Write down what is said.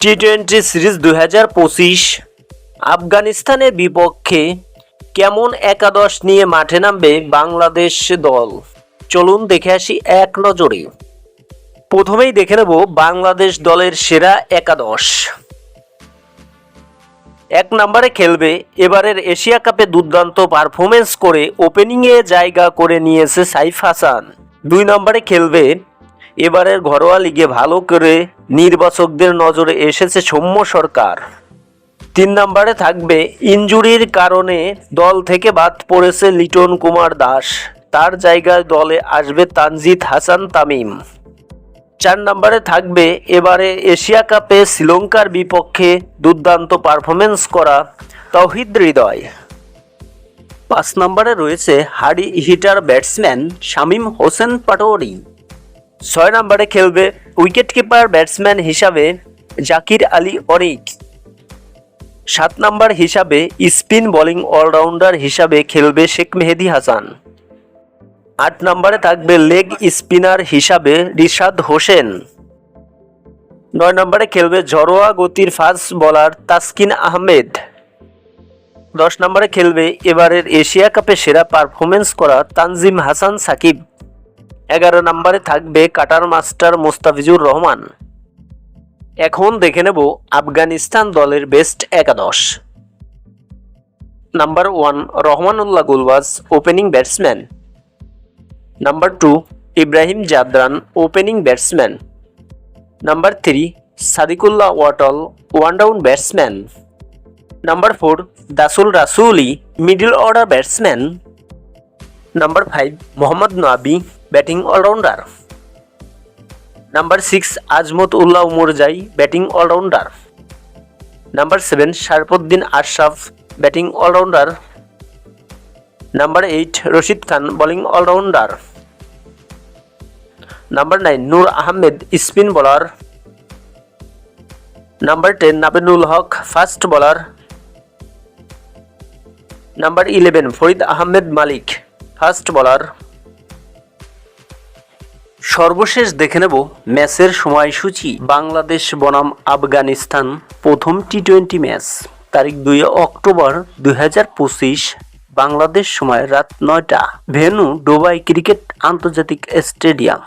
T twenty series দুই হাজার পঁচিশ আফগানিস্তানের বিপক্ষে কেমন একাদশ নিয়ে মাঠে নামবে বাংলাদেশ দল? চলুন দেখে আসি এক নজরে। প্রথমেই দেখে নেব বাংলাদেশ দলের সেরা একাদশ। এক নম্বরে খেলবে এবারের এশিয়া কাপে দুর্দান্ত পারফরমেন্স করে ওপেনিংয়ে জায়গা করে নিয়েছে সাইফ হাসান। দুই নম্বরে খেলবে এবারের ঘরোয়া লিগে ভালো করে নির্বাচকদের নজরে এসেছে সৌম্য সরকার। তিন নম্বরে থাকবে ইনজুরির কারণে দল থেকে বাদ পড়েছে লিটন কুমার দাস। তার জায়গায় দলে আসবে তানজিদ হাসান তামিম। চার নম্বরে থাকবে এবারে এশিয়া কাপে শ্রীলঙ্কার বিপক্ষে দুর্দান্ত পারফরমেন্স করা তৌহিদ হৃদয়। পাঁচ নম্বরে রয়েছে hard hitter batsman Shamim Hossain Patwari. ছয় নম্বরে খেলবে উইকেটকিপার ব্যাটসম্যান হিসাবে জাকির আলী অনিক সাত নম্বর হিসাবে স্পিন বোলিং অলরাউন্ডার হিসাবে খেলবে শেখ মেহেদি হাসান। আট নম্বরে থাকবে লেগ স্পিনার হিসাবে রিশাদ হোসেন। নয় নম্বরে খেলবে ঝরোয়া গতির ফাস্ট বোলার তাসকিন আহমেদ। দশ নম্বরে খেলবে এবারের এশিয়া কাপে সেরা পারফরমেন্স করা তানজিম হাসান সাকিব। এগারো নম্বরে থাকবে কাটার মাস্টার মোস্তাফিজুর রহমান। এখন দেখে নেব আফগানিস্তান দলের বেস্ট একাদশ। Number one Rahmanullah Gurbaz opening batsman number two Ibrahim Zadran opening batsman number three Sediqullah Atal one down batsman number four দাসুল Rasooli middle order batsman number five Mohammad Nabi batting allrounder. Number six Azmatullah Omarzai batting allrounder. Number seven Sharafuddin Ashraf, batting allrounder. Number eight Rashid Khan, bowling allrounder. Number nine Noor Ahmad, spin bowler. Number ten Naveenul Haq, fast bowler. Number eleven Fareed Ahmad Malik, fast bowler. সর্বশেষ দেখে নেব ম্যাচের সময়সূচি। বাংলাদেশ বনাম আফগানিস্তান, প্রথম T twenty match. তারিখ দুই October দুই হাজার পঁচিশ, বাংলাদেশ সময় রাত নয়টা। ভেনু ডোবাই ক্রিকেট আন্তর্জাতিক স্টেডিয়াম।